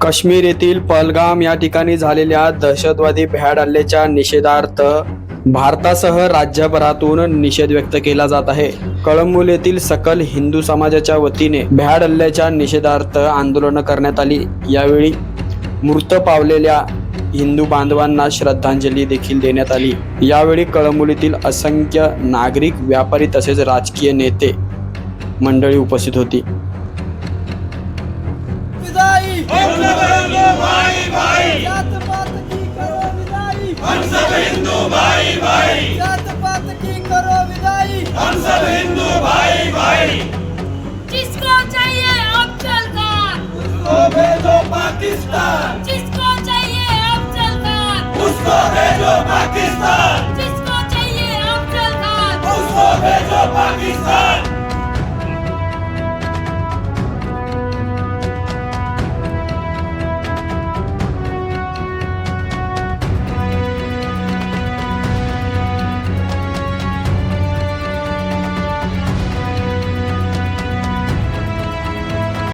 काश्मीर येथील पहलगाम या ठिकाणी झालेल्या दहशतवादी भ्याड हल्ल्याच्या निषेधार्थ भारतासह राज्यभरातून निषेध व्यक्त केला जात आहे. कळंबुल येथील सकल हिंदू समाजाच्या वतीने भ्याड हल्ल्याच्या निषेधार्थ आंदोलन करण्यात आली. यावेळी मृत पावलेल्या हिंदू बांधवांना श्रद्धांजली देखील देण्यात आली. यावेळी कळंबुलीतील असंख्य नागरिक व्यापारी तसेच राजकीय नेते मंडळी उपस्थित होती. हम सब हिंदू भाई भाई जात पात की करो विदाई हम सब हिंदू भाई भाई जात पात की करो विदाई हम सब हिंदू भाई भाई जिसको चाहिए अफजल खान उसको भेजो पाकिस्तान। जिसको चाहिए अफजल खान उसको भेजो पाकिस्तान। जिसको चाहिए अफजल खान उसको भेजो पाकिस्तान।